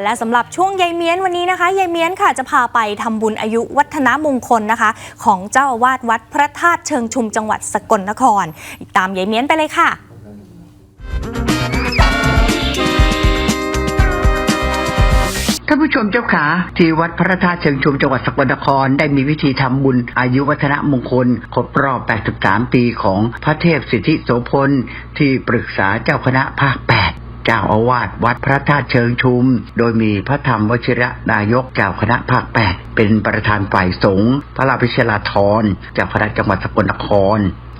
และสำหรับช่วงยายเมียนวันนี้นะคะยายเมียนค่ะจะพาไปทำบุญอายุวัฒนมงคลนะคะ ของเจ้าอาวาสวัดพระธาตุเชิงชุมจังหวัดสกลนคร ตามยายเมียนไปเลยค่ะท่านผู้ชมเจ้าขาที่วัดพระธาตุเชิงชุมจังหวัดสกลนครได้มีวิธีทำบุญอายุวัฒนมงคล ครบรอบ 83 ปีของพระเทพสิทธิโสพลที่ปรึกษาเจ้าคณะภาค 8 เจ้าอาวาสวัดพระธาตุเชิงชุม โดยมีพระธรรมวชิระนายกเจ้าคณะภาค8เป็นประธานฝ่ายสงฆ์พระราพิชลาธรเจ้าคณะจังหวัดสกลนคร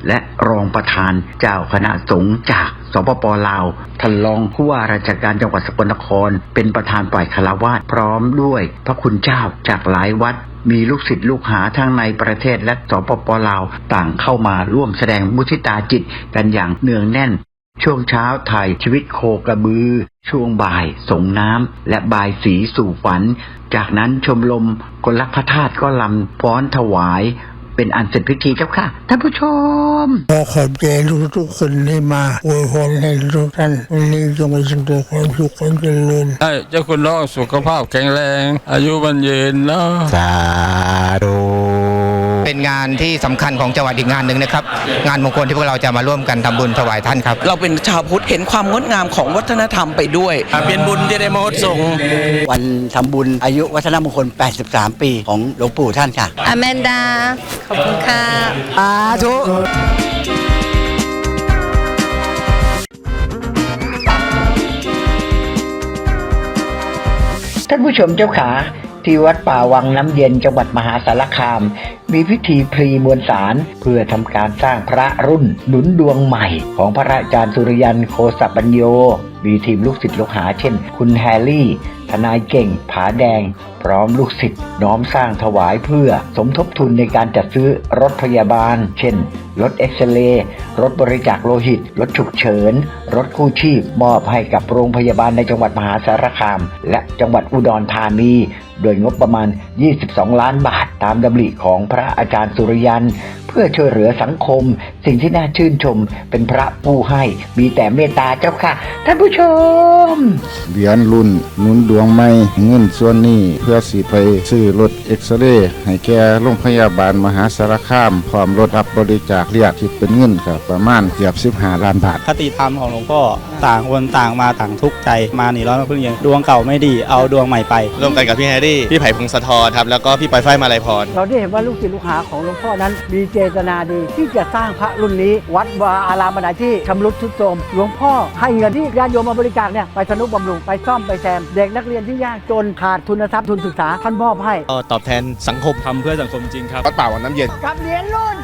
และรองประธานเจ้าคณะสงฆ์จากสปปลาวท่านรองผู้ว่าราชการจังหวัดสกลนคร เป็นประธานฝ่ายคารวาสพร้อมด้วย พระคุณเจ้าจากหลายวัด มีลูกศิษย์ลูกหาทั้งในประเทศและสปปลาวต่างเข้ามาร่วมแสดงมุทิตาจิตกันอย่างเนืองแน่น ช่วงเช้าถ่ายชีวิตโคกระบือ ช่วงบ่ายส่งน้ำและบายสีสู่ฝัน จากนั้นชมรมกลพระธาตุก็ลำฟ้อนถวาย เป็นอันเสร็จพิธีเจ้าค่ะท่านผู้ชมขอขอบใจทุกๆคนที่มาอวยพรให้ทุกท่านวันนี้จงมีสุขความสุขความเจริญให้เจ้าคุณน้องสุขภาพแข็งแรง อายุมันยืนเนาะสาธุเป็นงานที่สำคัญของจังหวัดอีกงานหนึ่งนะครับ งานมงคลที่พวกเราจะมาร่วมกันทำบุญถวายท่านครับ เราเป็นชาวพุทธเห็นความงดงามของวัฒนธรรมไปด้วยเป็นบุญที่ได้มโหสงวันทำบุญอายุวัฒนมงคล 83 ปีของหลวงปู่ท่านค่ะอแมนดาขอบคุณค่ะสาธุท่านผู้ชมเจ้าขา ที่วัดป่าวังน้ำเย็นจังหวัดมหาสารคาม มีพิธีพรีมวลสารเพื่อทำการสร้างพระรุ่นหนุนดวงใหม่ของพระอาจารย์สุริยันโคสปัญโย มีทีมลูกศิษย์ลูกหา เช่น คุณแฮร์รี่ ทนายเก่ง ผาแดง พร้อมลูกศิษย์น้อมสร้างถวายเพื่อ สมทบทุนในการจัดซื้อรถพยาบาล เช่น รถเอ็กซเรย์ รถบริจาคโลหิต รถฉุกเฉิน รถกู้ชีพ มอบให้กับโรงพยาบาลในจังหวัดมหาสารคาม และจังหวัดอุดรธานี โดยงบประมาณ 22 ล้านบาท ตามดำริของพระอาจารย์สุริยันเพื่อช่วยเหลือสังคม สิ่งที่น่าชื่นชมเป็นพระผู้ให้ มีแต่เมตตาเจ้าค่ะ ท่านผู้ชม เหรียญรุ่นหนุนดวงใหม่เงินส่วนนี้เพื่อสิไปซื้อรถเอ็กซเรย์ให้แก่โรงพยาบาลมหาสารคามพร้อมรถรับบริจาคเรียกคิดเป็นเงินครับประมาณเกือบ15ล้านบาทคติธรรมของหลวงพ่อต่างคนต่างมาต่างทุกข์ใจมาหนีร้อนมาพึ่งเย็นดวงเก่าไม่ดีเอาดวงใหม่ไป ร่วมกันกับพี่แฮร์รี่ พี่ไผ่พงศธรครับ แล้วก็พี่ปอยฝ้ายมาลัยพร เราได้เห็นว่าลูกศิษย์ลูกหาของหลวงพ่อนั้นมีเจตนาดี ที่จะสร้างพระรุ่นนี้ วัดวาอารามไหนที่ชำรุดทรุดโทรมหลวงพ่อให้เงินที่ญาติโยมมาบริจาคเนี่ยไปสนุกบำรุงไปซ่อมไปแซม เด็กนักเรียนที่ยากจนขาดทุนทรัพย์ทุนศึกษาท่านมอบให้ก็ตอบแทนสังคมทำเพื่อสังคมจริงครับกระเป๋าน้ำเย็นกับเหรียญรุ่น